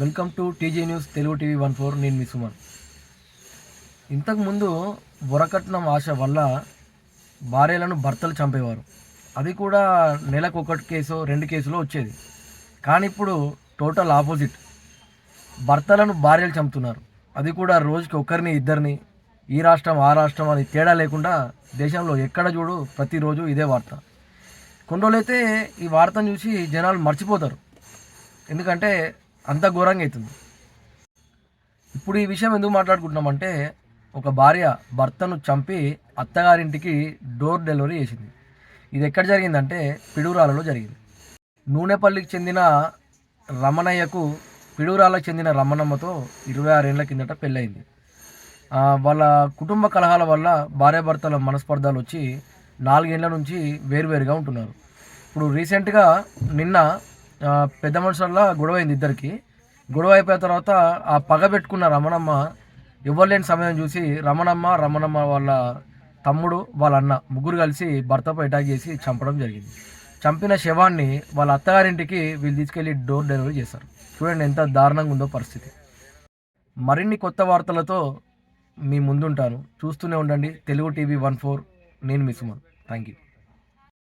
Welcome to TG news Telugu TV one four నేను మీ సుమన్. ఇంతకుముందు బురకట్నం ఆశ వల్ల భార్యలను భర్తలు చంపేవారు. అది కూడా నెలకు ఒకటి కేసు రెండు కేసులో వచ్చేది. కానీ ఇప్పుడు టోటల్ ఆపోజిట్. భర్తలను భార్యలు చంపుతున్నారు. అది కూడా రోజుకి ఒకరిని ఇద్దరిని ఈ రాష్ట్రం ఆ రాష్ట్రం అని తేడా లేకుండా దేశంలో ఎక్కడ చూడు ప్రతిరోజు ఇదే వార్త. కొన్ని రోజులైతే ఈ వార్తను చూసి జనాలు మర్చిపోతారు. ఎందుకంటే అంత ఘోరంగా అవుతుంది. ఇప్పుడు ఈ విషయం ఎందుకు మాట్లాడుకుంటున్నామంటే ఒక భార్య భర్తను చంపి అత్తగారింటికి డోర్ డెలివరీ చేసింది. ఇది ఎక్కడ జరిగిందంటే పిడుగురాలలో జరిగింది. నూనెపల్లికి చెందిన రమణయ్యకు పిడుగురాలకు చెందిన రమణమ్మతో ఇరవై ఆరేళ్ళ కిందట పెళ్ళయింది. వాళ్ళ కుటుంబ కలహాల వల్ల భార్యాభర్తల మనస్పర్ధలు వచ్చి నాలుగేళ్ళ నుంచి వేరువేరుగా ఉంటున్నారు. ఇప్పుడు రీసెంట్గా నిన్న పెద్ద మనుషుల గొడవైంది ఇద్దరికి. గొడవ అయిపోయిన తర్వాత ఆ పగ పెట్టుకున్న రమణమ్మ ఇవ్వలేని సమయం చూసి రమణమ్మ రమణమ్మ వాళ్ళ తమ్ముడు వాళ్ళ అన్న ముగ్గురు కలిసి భర్తపై అటాక్ చేసి చంపడం జరిగింది. చంపిన శవాన్ని వాళ్ళ అత్తగారింటికి వీళ్ళు తీసుకెళ్ళి డోర్ డెలివరీ చేశారు. చూడండి ఎంత దారుణంగా ఉందో పరిస్థితి. మరిన్ని కొత్త వార్తలతో మీ ముందుంటాను. చూస్తూనే ఉండండి. Telugu TV one four. నేను మీ సుమన్. Thank you